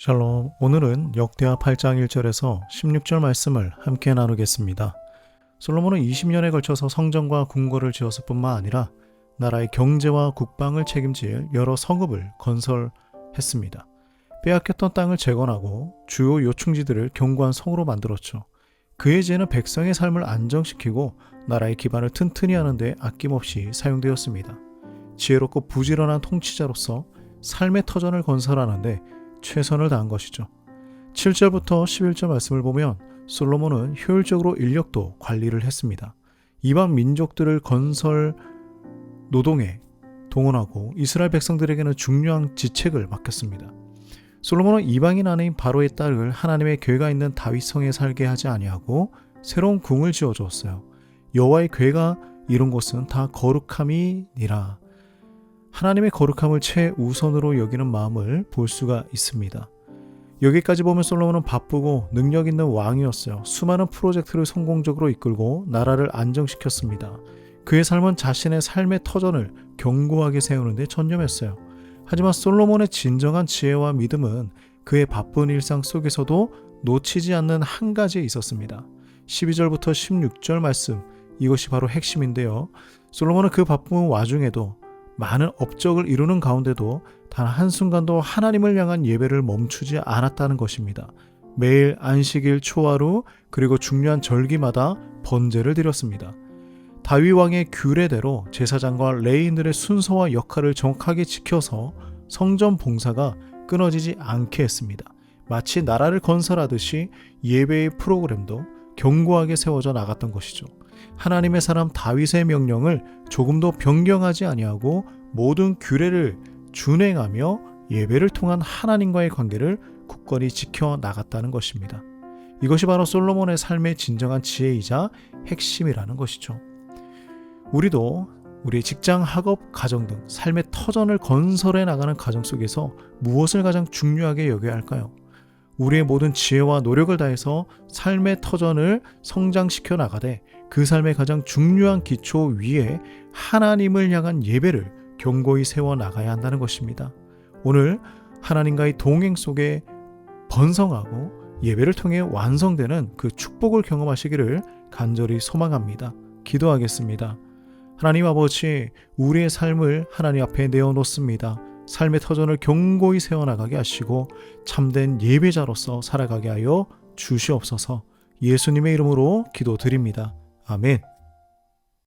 샬롬. 오늘은 역대하 8장 1절에서 16절 말씀을 함께 나누겠습니다. 솔로몬은 20년에 걸쳐서 성전과 궁궐을 지었을 뿐만 아니라 나라의 경제와 국방을 책임질 여러 성읍을 건설했습니다. 빼앗겼던 땅을 재건하고 주요 요충지들을 견고한 성으로 만들었죠. 그의 지혜는 백성의 삶을 안정시키고 나라의 기반을 튼튼히 하는 데 아낌없이 사용되었습니다. 지혜롭고 부지런한 통치자로서 삶의 터전을 건설하는데 최선을 다한 것이죠. 7절부터 11절 말씀을 보면 솔로몬은 효율적으로 인력도 관리를 했습니다. 이방 민족들을 건설 노동에 동원하고 이스라엘 백성들에게는 중요한 지책을 맡겼습니다. 솔로몬은 이방인 아내인 바로의 딸을 하나님의 괴가 있는 다윗성에 살게 하지 아니하고 새로운 궁을 지어 주었어요. 여호와의 괴가 이룬 곳은 다 거룩함이니라. 하나님의 거룩함을 최우선으로 여기는 마음을 볼 수가 있습니다. 여기까지 보면 솔로몬은 바쁘고 능력 있는 왕이었어요. 수많은 프로젝트를 성공적으로 이끌고 나라를 안정시켰습니다. 그의 삶은 자신의 삶의 터전을 견고하게 세우는 데 전념했어요. 하지만 솔로몬의 진정한 지혜와 믿음은 그의 바쁜 일상 속에서도 놓치지 않는 한 가지에 있었습니다. 12절부터 16절 말씀, 이것이 바로 핵심인데요. 솔로몬은 그 바쁜 와중에도 많은 업적을 이루는 가운데도 단 한순간도 하나님을 향한 예배를 멈추지 않았다는 것입니다. 매일 안식일 초하루 그리고 중요한 절기마다 번제를 드렸습니다. 다윗 왕의 규례대로 제사장과 레인들의 순서와 역할을 정확하게 지켜서 성전 봉사가 끊어지지 않게 했습니다. 마치 나라를 건설하듯이 예배의 프로그램도 견고하게 세워져 나갔던 것이죠. 하나님의 사람 다윗의 명령을 조금도 변경하지 아니하고 모든 규례를 준행하며 예배를 통한 하나님과의 관계를 굳건히 지켜 나갔다는 것입니다. 이것이 바로 솔로몬의 삶의 진정한 지혜이자 핵심이라는 것이죠. 우리도 우리 직장, 학업, 가정 등 삶의 터전을 건설해 나가는 과정 속에서 무엇을 가장 중요하게 여겨야 할까요? 우리의 모든 지혜와 노력을 다해서 삶의 터전을 성장시켜 나가되 그 삶의 가장 중요한 기초 위에 하나님을 향한 예배를 견고히 세워 나가야 한다는 것입니다. 오늘 하나님과의 동행 속에 번성하고 예배를 통해 완성되는 그 축복을 경험하시기를 간절히 소망합니다. 기도하겠습니다. 하나님 아버지, 우리의 삶을 하나님 앞에 내어놓습니다. 삶의 터전을 견고히 세워나가게 하시고 참된 예배자로서 살아가게 하여 주시옵소서 예수님의 이름으로 기도드립니다. 아멘.